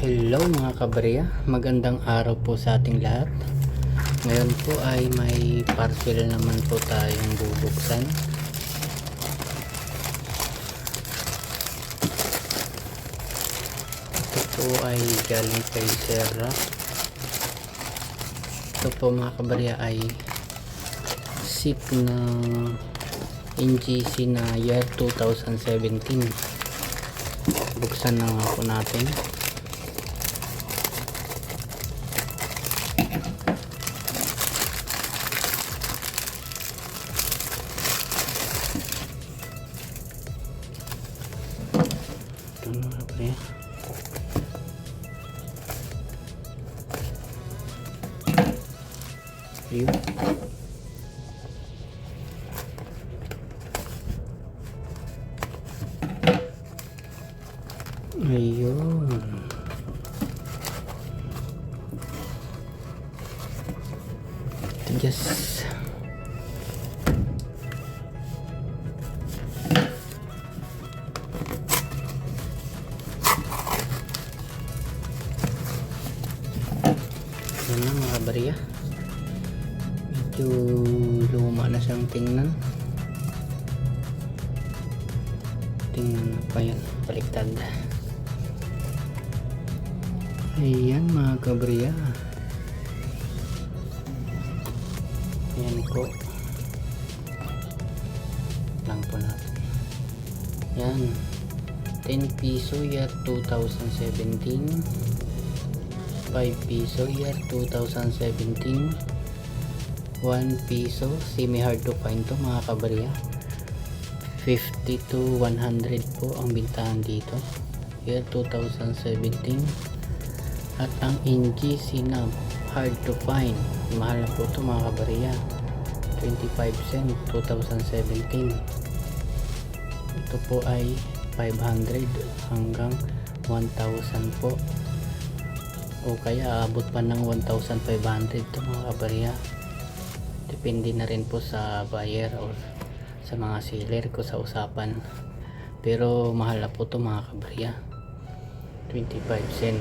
Hello mga kabarya, magandang araw po sa ating lahat. Ngayon po ay may parcel naman po tayong bubuksan. Ito po ay galing kay Serra. Ito po mga kabarya ay sip ng NGC na year 2017. Buksan na po natin. Pre. Ayun. Ayun. Ito bariya. Medyo luma na siyang tingnan. Tingnan na pa yan. Baliktad. Ayan mga kabriya. Ayan po. Lang po natin. Yan. 10 piso year 2017. 5 piso year 2017 1 piso semi hard to find to mga kabarya 50 to 100 po ang bintahan dito. Year 2017 at ang NGC na hard to find. Mahal na po to mga kabarya 25 cent 2017 ito po ay 500 hanggang 1,000 po o kaya abot pa ng 1,500 to mga kabarya. Depende na rin po sa buyer or sa mga seller ko sa usapan. Pero mahal na po to mga kabarya. 25 cent.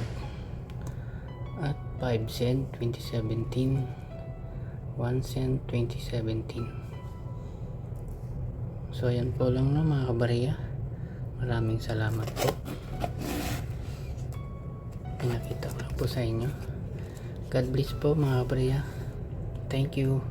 At 5 cent 2017 1 cent 2017 so ayan po lang no mga kabarya. Maraming salamat po pinakita ko po sa inyo. God bless po mga kabarya thank you